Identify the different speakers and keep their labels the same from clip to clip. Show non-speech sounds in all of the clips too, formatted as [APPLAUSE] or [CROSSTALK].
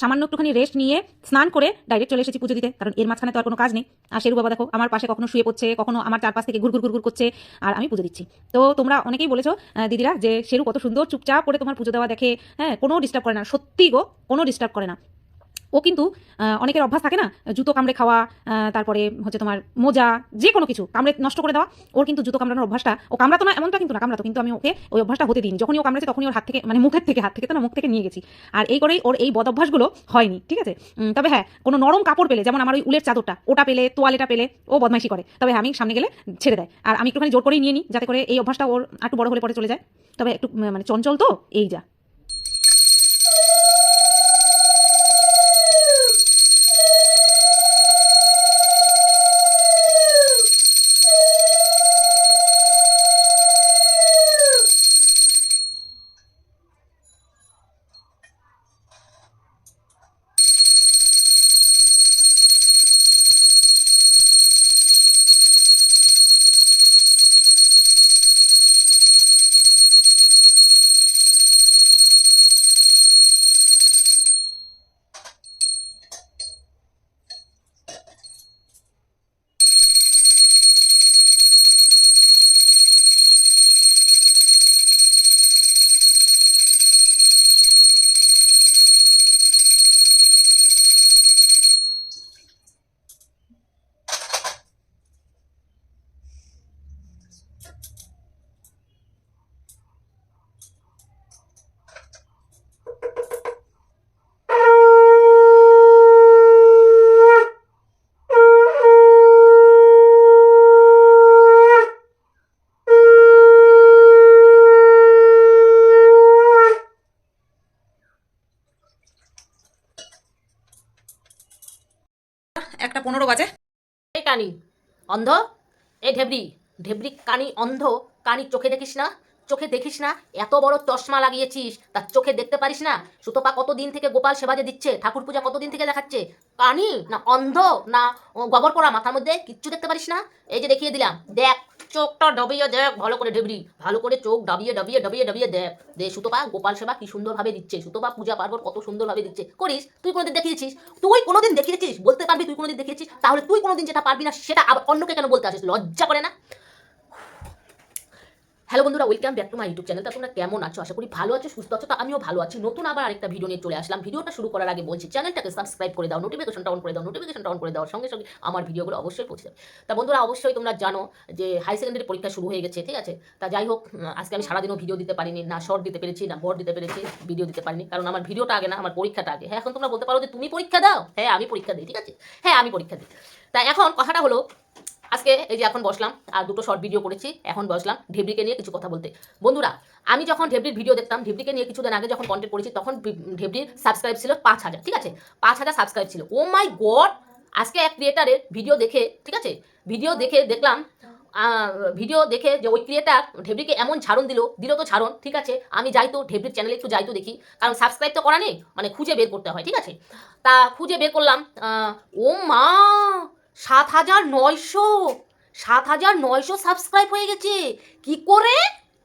Speaker 1: সামান্য একটুখানি রেস্ট নিয়ে স্নান করে ডাইরেক্ট চলে এসেছি পুজো দিতে। কারণ এর মাঝখানে তো আর কোনো কাজ নেই। আর সেরু বাবা দেখো, আমার পাশে কখনো শুয়ে পড়ছে, কখনো আমার চারপাশ থেকে ঘুরঘুর ঘুরঘুর করছে, আর আমি পুজো দিচ্ছি। তো তোমরা অনেকেই বলেছ দিদিরা, যে সেরু কত সুন্দর চুপচাপ করে তোমার পুজো দেওয়া দেখে হ্যাঁ কোনো ডিস্টার্ব করে না। সত্যি গো, কোনো ডিস্টার্ব করে না। ও কিন্তু অনেকের অভ্যাস থাকে না জুতো কামড়ে খাওয়া তারপরে হচ্ছে তোমার মোজা যে কোনো কিছু কামড়ে নষ্ট করে দেওয়া ওর কিন্তু জুতো কামড়ানোর অভ্যাসটা ও কামড়াতো না এমনটা কিন্তু না কামড়াতো কিন্তু আমি ওকে ওই অভ্যাসটা হতে দিইনি। যখনই ও কামড়েছে তখনই ওর হাত থেকে মানে মুখের থেকে হাত থেকে তো না মুখ থেকে নিয়ে গেছি। আর এই করেই ওর এই বদ অভ্যাসগুলো হয়নি ঠিক আছে? তবে হ্যাঁ কোনো নরম কাপড় পেলে যেমন আমার ওই উলের চাদরটা ওটা পেলে তোয়ালেটা পেলে ও বদমাইশি করে। তবে হ্যাঁ, আমি সামনে গেলে ছেড়ে দেয়। আর আমি একটুখানি জোর করেই নিয়ে নিই যাতে করে এই অভ্যাসটা ওর একটু বড় হলে পরে চলে যায়। তবে একটু মানে চঞ্চল তো এই যা।
Speaker 2: কানি? অন্ধ? এ ঢেবরি ঢেবরি কানি অন্ধ? কানি চোখে দেখিস না? চোখে দেখিস না? এত বড় চশমা লাগিয়েছিস তার চোখে দেখতে পারিস না? সুতপা কতদিন থেকে গোপাল সেবা যে দিচ্ছে, ঠাকুর পূজা কতদিন থেকে দেখাচ্ছে? কানি না অন্ধ? না গবর পড়া মাথার মধ্যে কিচ্ছু দেখতে পারিস না? এই যে দেখিয়ে দিলাম, দেখ। চোখটা ডবিয়ে দেখ, ভালো করে ঢেবরি ভালো করে চোখ ডাবিয়ে ডাবিয়ে ডাবিয়ে ডাবিয়ে দেখ। দে, সুতপা, গোপাল সেবা কি সুন্দরভাবে দিচ্ছে। সুতপা পূজা পার্বণ কত সুন্দরভাবে দিচ্ছে। করিস, তুই কোনোদিন দেখিয়েছিস? তুই কোনোদিন দেখিয়েছিস? বলতে পারবি তুই কোনোদিন দেখিয়েছিস? তাহলে তুই কোনোদিন যেটা পারবি না, সেটা আবার অন্যকে কেন বলতে আসিস? লজ্জা করে না? হ্যালো বন্ধুরা welcome back to my YouTube চ্যানেলটা তোমরা কেমন আছো? আশা করি ভালো আছো, সুস্থ আছো, তা আমিও ভালো আছি। নতুন আবার আরেকটা ভিডিও নিয়ে চলে আসলাম। ভিডিওটা শুরু করার আগে বলছি চ্যানেলটাকে সাবস্ক্রাইব করে দাও নোটিফিকেশনটা অন করে দাও নোটিফিকেশনটা অন করে দাও সঙ্গে সঙ্গে আমার ভিডিওগুলো অবশ্যই পৌঁছে যাবে। তা বন্ধুরা, অবশ্যই তোমরা জানো যে হাই সেকেন্ডারি পরীক্ষা শুরু হয়ে গেছে, ঠিক আছে? তা যাই হোক আজকে আমি সারাদিনও ভিডিও দিতে পারিনি, না শর্ট দিতে পেরেছি, না বড় দিতে পেরেছি ভিডিও দিতে পারিনি। কারণ আমার ভিডিওটা আগে না, আমার পরীক্ষাটা আগে। হ্যাঁ এখন তোমরা বলতে পারো যে তুমি পরীক্ষা দাও? হ্যাঁ আমি পরীক্ষা দিই, ঠিক আছে? হ্যাঁ আমি পরীক্ষা দিই। তা এখন কথাটা হলো আজকে এই যে এখন বসলাম, আর দুটো শর্ট ভিডিও করেছি, এখন বসলাম ঢেবরিকে নিয়ে কিছু কথা বলতে। বন্ধুরা, আমি যখন ঢেবরির ভিডিও দেখতাম ঢেবরিকে নিয়ে কিছুদিন আগে যখন কন্টেন্ট করেছি, তখন ঢেবরির সাবস্ক্রাইব ছিল পাঁচ হাজার, ঠিক আছে? পাঁচ হাজার সাবস্ক্রাইব ছিল। ও মাই গড আজকে এক ক্রিয়েটারের ভিডিও দেখে, ঠিক আছে? ভিডিও দেখে দেখলাম ভিডিও দেখে যে ওই ক্রিয়েটার ঢেবরিকে এমন ছাড়ন দিল দিল তো ছাড়ন ঠিক আছে? আমি যাই তো ঢেবরির চ্যানেলে একটু যাই তো দেখি, কারণ সাবস্ক্রাইব তো করা নেই মানে খুঁজে বের করতে হয়, ঠিক আছে? তা খুঁজে বের করলাম ও মা! সাত হাজার নয়শো সাত হাজার নয়শো সাবস্ক্রাইব হয়ে গেছে। কি করে?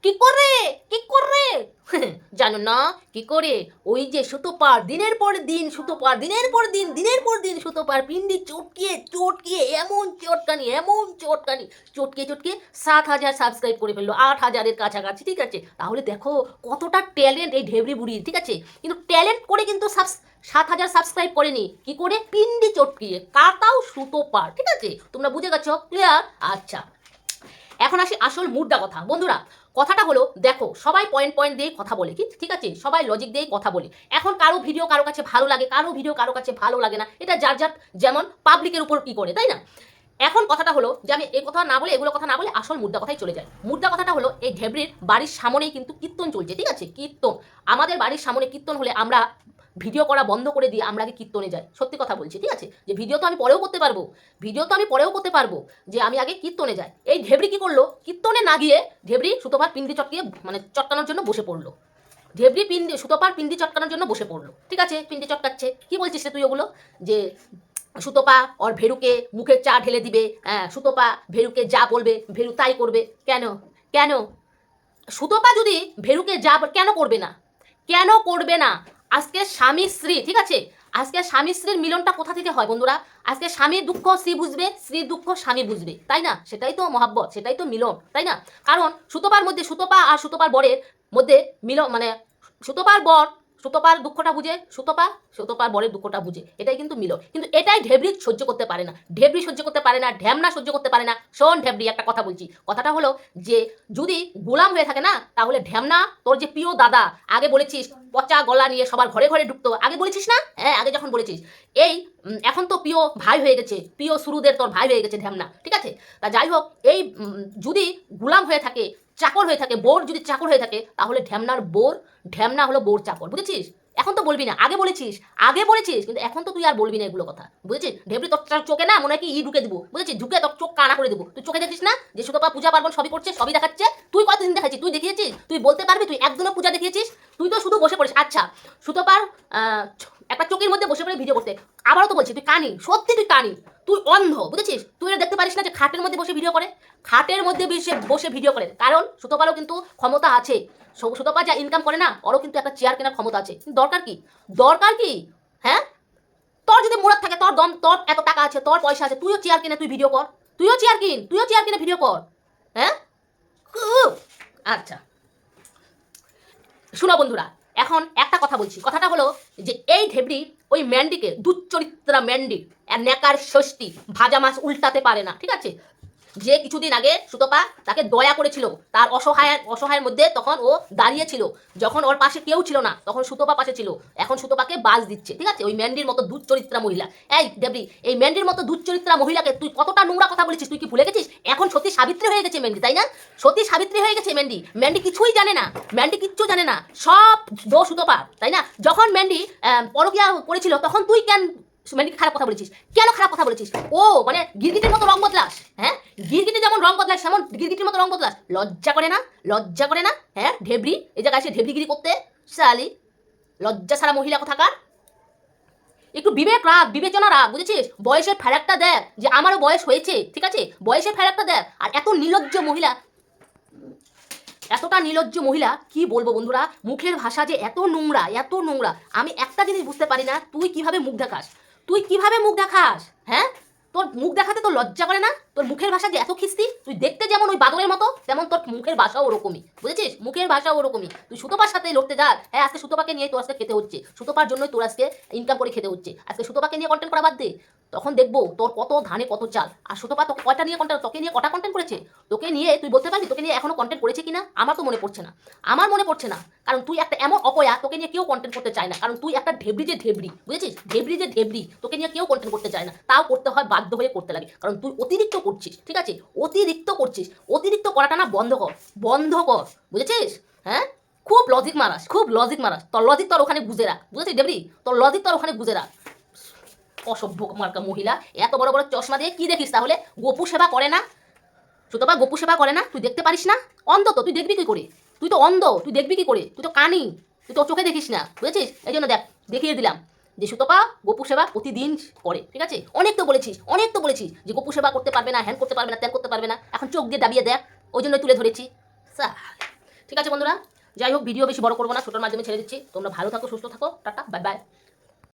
Speaker 2: কি করে? কি করে? [LAUGHS] জানো না? কি করে? ওই যে সুতো পার দিনের পর দিন, সুতো পার দিনের পর দিন, দিনের পর দিন সুতো পার পিন্ডি চটকিয়ে চটকিয়ে, এমন চটকানি এমন চটকানি, চটকিয়ে চটকিয়ে সাত হাজার সাবস্ক্রাইব করে ফেলল, আট হাজারের কাছাকাছি, ঠিক আছে? তাহলে দেখো কতটা ট্যালেন্ট এই ঢেবরি বুড়ি ঠিক আছে? কিন্তু ট্যালেন্ট করে কিন্তু সাবস সাত হাজার সাবস্ক্রাইব করেনি। কি করে? পিন্ডি চটকিয়ে, কাটাও সুতো পার ঠিক আছে? তোমরা বুঝে গেছো? ক্লিয়ার আচ্ছা। এখন আসি আসল মুদ্রা কথা। বন্ধুরা কথাটা হলো, দেখো, সবাই পয়েন্ট পয়েন্ট দিয়ে কথা বলে, কি ঠিক আছে? সবাই লজিক দিয়ে কথা বলে। এখন কারও ভিডিও কারও কাছে ভালো লাগে, কারও ভিডিও কারও কাছে ভালো লাগে না, এটা যার যার যেমন পাবলিকের উপর কী করে, তাই না? এখন কথাটা হলো যে আমি এই কথা না বলে, এগুলো কথা না বলে আসল মুদ্রা কথাই চলে যায়। মুদ্রা কথাটা হলো, এই ঢেবরির বাড়ির সামনেই কিন্তু কীর্তন চলছে, ঠিক আছে? কীর্তন। আমাদের বাড়ির সামনে কীর্তন হলে আমরা ভিডিও করা বন্ধ করে দিয়ে আমরা আগে কীর্তনে যাই। সত্যি কথা বলছি, ঠিক আছে? যে ভিডিও তো আমি পরেও করতে পারব। ভিডিও তো আমি পরেও করতে পারব যে আমি আগে কীর্তনে যাই। এই ঢেবড়ি কী করল? কীর্তনে না গিয়ে ঢেবড়ি সুতোপার পিন্দি চটকিয়ে মানে চটকানোর জন্য বসে পড়ল। ঢেবড়ি পিন্দি সুতোপার পিন্দি চটকানোর জন্য বসে পড়ল। ঠিক আছে? পিন্দি চটকাচ্ছে। কী বলছিস তুই ওগুলো? যে সুতোপা ওর ভেরুকে মুখের চা ঢেলে দিবে হ্যাঁ সুতোপা ভেরুকে যা বলবে, ভেরু তাই করবে। কেন? কেন? সুতোপা যদি ভেরুকে যা কেন করবে না? কেন করবে না? আজকে স্বামী স্ত্রী, ঠিক আছে? আজকে স্বামী স্ত্রীর মিলনটা কোথা থেকে হয় বন্ধুরা? আজকে স্বামীর দুঃখ স্ত্রী বুঝবে স্ত্রীর দুঃখ স্বামী বুঝবে, তাই না? সেটাই তো মহাব্বত, সেটাই তো মিলন, তাই না? কারণ সুতোপার মধ্যে সুতোপা আর সুতোপার বরের মধ্যে মিলন মানে সুতোপার বর সুতোপার দুঃখটা বুঝে সুতোপা সুতোপার বরের দুঃখটা বুঝে। এটাই কিন্তু মিলন। কিন্তু এটাই ঢেবরি সহ্য করতে পারে না। ঢেবরি সহ্য করতে পারে না, ঢ্যামনা সহ্য করতে পারে না। শোন ঢেবরি একটা কথা বলছি। কথাটা হলো যে, যদি গোলাম হয়ে থাকে না, তাহলে ঢ্যামনা, তোর যে প্রিয় দাদা, আগে বলেছিস, পচা গলা নিয়ে সবার ঘরে ঘরে ঢুকতো। আগে বলেছিস না? হ্যাঁ আগে যখন বলেছিস। এই এখন তো প্রিয় ভাই হয়ে গেছে। প্রিয় সুরুদের তোর ভাই হয়ে গেছে ঢ্যামনা। ঠিক আছে? তা যাই হোক, এই যদি গোলাম হয়ে থাকে চাকর হয়ে থাকে, বোর যদি চাকর হয়ে থাকে, তাহলে ঢ্যামনার বোর, ঢ্যামনা হলো বোর চাকর, বুঝেছিস? এখন তো বলবি না, আগে বলেছিস আগে বলেছিস, কিন্তু এখন তো তুই আর বলবি না এগুলো কথা, বুঝেছিস? ঢেবরি তোর চোখ- না মনে হয় কি ই ঢুকে দিব, বুঝেছিস? ঢুকে তোর চোখ কানা করে দেবো, তুই চোখে দেখিস না? যে সুতপা পূজা পার্বণ সবই করছে, সবই দেখাচ্ছে, তুই কতদিন দেখাচ্ছিস, তুই দেখিয়েছিস? তুই বলতে পারবি, তুই একদিনও পূজা দেখিয়েছিস? তুই তো শুধু বসে পড়িস আচ্ছা সুতপার একটা চোখের মধ্যে বসে পড়ে ভিডিও করতে, আবারও তো বলছি, তুই কানি, সত্যি তুই কানি তুই অন্ধ, বুঝেছিস? তুই এটা দেখতে পারিস না যে খাটের মধ্যে বসে ভিডিও করে। খাটের মধ্যে বসে বসে ভিডিও করে। কারণ সুতপারও কিন্তু ক্ষমতা আছে। সুতপা যা ইনকাম করে না, ওরও কিন্তু একটা চেয়ার কেনার ক্ষমতা আছে। দরকার কি? দরকার কি? হ্যাঁ? তোর যদি মুরাদ থাকে, তোর দম, তোর এত টাকা আছে, তোর পয়সা আছে, তুইও চেয়ার কিনে, তুই ভিডিও কর। তুইও চেয়ার কিন, তুইও চেয়ার কিনে ভিডিও কর। হ্যাঁ? আচ্ছা। শোনো বন্ধুরা এখন একটা কথা বলছি। কথাটা হলো যে এই ঢেবরি ওই ম্যান্ডিকে দুচ্চরিত্রা ম্যান্ডি নেকার ষষ্ঠী ভাজা মাছ উল্টাতে পারে না, ঠিক আছে? যে কিছুদিন আগে সুতপা তাকে দয়া করেছিল, তার অসহায়, অসহায়ের মধ্যে তখন ও দাঁড়িয়েছিল, যখন ওর পাশে কেউ ছিল না, তখন সুতপা পাশে ছিল, এখন সুতপাকে বাজ দিচ্ছে, ঠিক আছে? ওই ম্যান্ডির মতো দুচ্চরিত্রা মহিলা। এই দেবরি এই ম্যান্ডির মতো দুচ্চরিত্রা মহিলাকে তুই কতটা নোংরা কথা বলেছিস, তুই কি ভুলে গেছিস? সাবিত্রী হয়ে গেছে ম্যান্ডি তাই না? সত্যি সাবিত্রী হয়ে গেছে ম্যান্ডি ম্যান্ডি কিছুই জানে না ম্যান্ডি কিচ্ছু জানে না, সব দোষ সুতপা তাই না? যখন ম্যান্ডি পরকীয়া করেছিল, তখন তুই কেন ম্যান্ডিকে খারাপ কথা বলেছিস? কেন খারাপ কথা বলেছিস? ও মানে গিরগিটির মতো রং বদলাস হ্যাঁ? গিরগিটি যেমন রং বদলাস সেমন গিরগিটির মতো রং বদলাস। লজ্জা করে না? লজ্জা করে না? হ্যাঁ? ঢেবরি এই জায়গায় এসে ঢেবরিগিরি করতে, শালি। লজ্জা সারা মহিলা কোথাকার? একটু বিবেক রাখ, বিবেচনা রাখ, বুঝেছিস? বয়সের ফেরাকটা দেখ, যে আমারও বয়স হয়েছে, ঠিক আছে? বয়সের ফেরাকটা দেখ, আর এত নিলজ্জ মহিলা, এতটা নিলজ্জ মহিলা, কি বলব বন্ধুরা? মুখের ভাষা যে এত নোংরা এত নোংরা, আমি একটা জিনিস বুঝতে পারি না, তুই কীভাবে মুখ দেখাস? তুই কীভাবে মুখ দেখাস? হ্যাঁ? তোর মুখ দেখাতে তো লজ্জা করে না? তোর মুখের ভাষা যে এত খিস্তি? তুই দেখতে যেমন ওই বাদরের মতো, তেমন তোর মুখের ভাষাও ওরকমই। বুঝেছিস? মুখের ভাষা ওরকমই। তুই সুতোপার সাথে লড়তে যা হ্যাঁ আজকে সুতোপাকে নিয়ে তোর আজকে খেতে হচ্ছে। সুতোপার জন্যই তোর আজকে ইনকাম করে খেতে হচ্ছে। আজকে সুতোপাকে নিয়ে কন্টেন্ট করা বাদ দে। তখন দেখব তোর কত ধানে কত চাল। আর সুতোপা তোকে কয়টা নিয়ে কন্টেন্ট তোকে নিয়ে কটা কন্টেন্ট করেছে? তোকে নিয়ে তুই বলতে পারবি তোকে নিয়ে এখনও কন্টেন্ট করেছে কিনা? আমার তো মনে পড়ছে না। আমার মনে পড়ছে না। কারণ তুই একটা এমন অপয়া, তোকে নিয়ে কেউ কন্টেন্ট করতে চায় না। কারণ তুই একটা ঢেবরি যে ঢেবড়ি। বুঝেছিস? ঢেবরি যে ঢেবড়ি, তোকে নিয়ে কেউ কন্টেন্ট করতে চায় না। তাও করতে হয় বাধ্য হয়ে করতে লাগে। কারণ তুই অতিরিক্ত করছিস, ঠিক আছে? অতিরিক্ত করছিস। অতিরিক্ত করাটা না বন্ধ কর বন্ধ কর, বুঝেছিস? হ্যাঁ? খুব লজিক মারাস, খুব লজিক মারাস। তোর লজিক তোর ওখানে বুঝে রাখ, বুঝেছিস ডেবরি তোর লজিক তোর ওখানে বুঝে রাখ। অসভ্য মার্কা মহিলা, এত বড় বড় চশমা দিয়ে কি দেখিস তাহলে? গোপু সেবা করে না? সুতপা, গোপু সেবা করে না? তুই দেখতে পারিস না? অন্ধ তো, তুই দেখবি কি করে? তুই তো অন্ধ, তুই দেখবি কি করে? তুই তো কানি, তুই তো চোখে দেখিস না, বুঝেছিস? এই জন্য দেখ, দেখিয়ে দিলাম। যে সুতপা গোপু সেবা প্রতিদিন করে, ঠিক আছে? অনেক তো বলেছিস, অনেক তো বলেছিস যে গোপু সেবা করতে পারবে না হ্যান করতে পারবে না ত্যান করতে পারবে না। এখন চোখ দিয়ে দাবিয়ে দেখ, ওই জন্যই তুলে ধরেছি। ঠিক আছে বন্ধুরা? যাই হোক ভিডিও বেশি বড় করব না, ছোটোর মাধ্যমে ছেড়ে দিচ্ছি। তোমরা ভালো থাকো, সুস্থ থাকো, টাটা বাই বাই